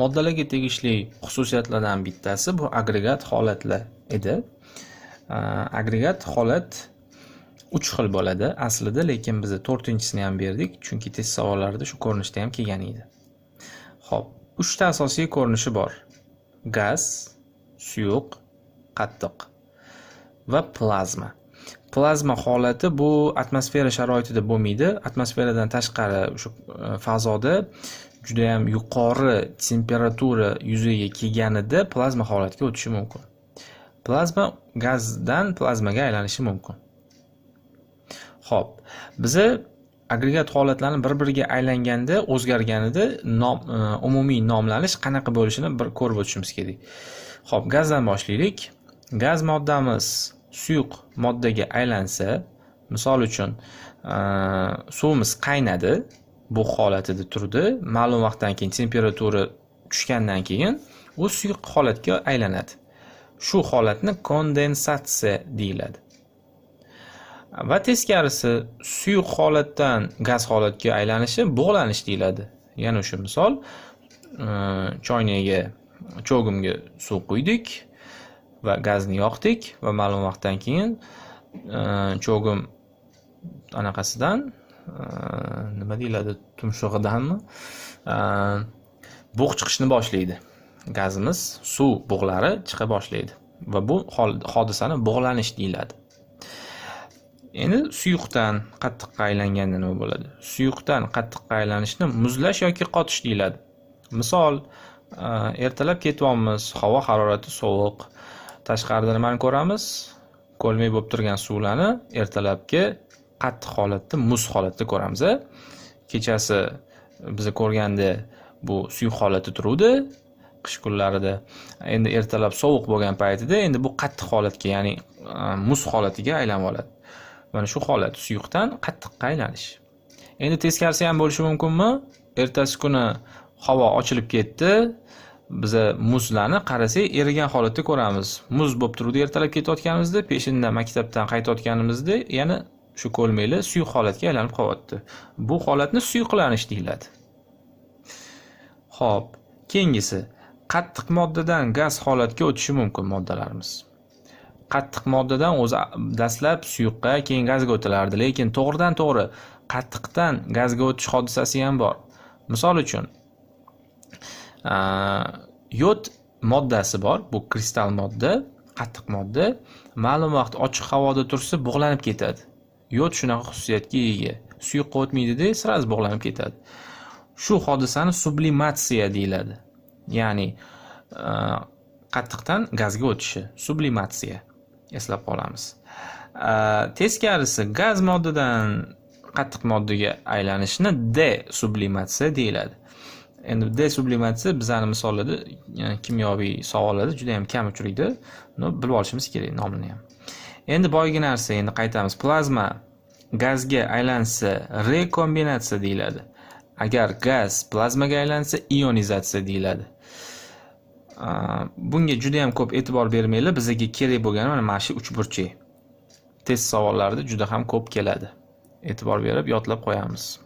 moddalarga tegishli xususiyatlardan bittasi bu agregat holatlar edi. Agregat holat uch xil bo'ladi aslida lekin biz to'rtinchisini ham berdik chunki test savollarida shu ko'rinishda ham kelgan edi. Ho'p uchta asosiy ko'rinishi bor. Gaz suyuq qattiq va plazma. Plazma holati bu atmosfera sharoitida bo'lmaydi. Atmosferadan tashqari o'sha e, fazoda judayam yuqori temperatura yuzaga kelganida plazma holatga o'tishi mumkin. Plazma gazdan plazmaga aylanishi mumkin. Ho'p biza agregat holatlarni bir biriga aylanganda o'zgarganida nom e, umumiy nomlanish qanaqa bo'lishini bir ko'rib o'tishimiz kerak. Ho'p gazdan boshlaylik. Gaz moddamiz suyuq moddaga aylansa misol uchun suvimiz qaynadi bu holatida turdi. Ma'lum vaqtdan keyin temperatura tushgandan keyin u suyuq holatga aylanadi. Shu holatni kondensatsiya deyiladi. Va teskarisi suyuq holatdan gaz holatga aylanishi bug'lanish deyiladi. Yana o'sha misol e, choynakga cho'gimga suv quydik. Va gazni yoqdik va ma'lum vaqtdan keyin e, cho'gim anaqasidan e, nima deyiladi tumshug'idanmi? E, bug' chiqishni boshlaydi. Gazimiz suv bug'lari chiqa boshlaydi va bu hodisani bug'lanish deyiladi. Endi suyuqdan qattiqqa aylanganda nima bo'ladi? Suyuqdan qattiqqa aylanishni muzlash yoki qotish deyiladi. Misol ertalab ketyapmiz havo harorati sovuq tashqarida nimani ko'ramiz? Ko'lmak bo'lib turgan suvlarni ertalabki qattiq holatda muz holatda ko'ramiz a kechasi biz ko'rganda bu suyuq holatda turuvdi qish kunlarida. Endi ertalab sovuq bo'lgan paytida endi bu qattiq holatga ya'ni e, muz holatiga aylanib oladi. Mana shu holat suyuqdan qattiqqa aylanish. Endi teskarisi ham bo'lishi mumkinmi? Ertasi kuni havo ochilib ketdi biza muzlarni qarasak erigan holatda ko'ramiz. Muz bo'lib turuvdi ertalab ketayotganimizda peshinda maktabdan qaytayotganimizda yana shu ko'lmaklar suyuq holatga aylanib qolyapti. Bu holatni suyuqlanish deyiladi. Ho'p keyingisi qattiq moddadan gaz holatga o'tishi mumkin moddalarimiz. Qattiq moddadan o'zi dastlab suyuqqa keyin gazga o'tilardi lekin to'g'ridan to'g'ri qattiqdan gazga o'tish hodisasi ham bor. Misol uchun Э, yod moddasi bor bu kristal modda qattiq modda ma'lum vaqt ochiq havoda tursa bug'lanib ketadi. Yod shunaqa xususiyatga ega. Suyuqqa o'tmaydida сразу bug'lanib ketadi. Shu hodisani sublimatsiya deyiladi. Ya'ni e, qattiqdan gazga o'tishi sublimatsiya eslab qolamiz. E, teskarisi gaz moddadan qattiq moddaga aylanishni de sublimatsiya deyiladi. Endi desublimatsiya bizani misollarda e, kimyoviy savollarda juda yam kam uchraydi. Buni bilib olishimiz kerak nomini ham. Endi boyagi narsa endi qaytamiz. Plazma gazga aylansa rekombinatsiya deyiladi. Agar gaz plazmaga aylansa ionizatsiya deyiladi. Bunga juda yam ko'p e'tibor bermanglar bizga kerak bo'lgani mana mana shu uchburchak test savollarida juda ham ko'p keladi. E'tibor berib yodlab qo'yamiz.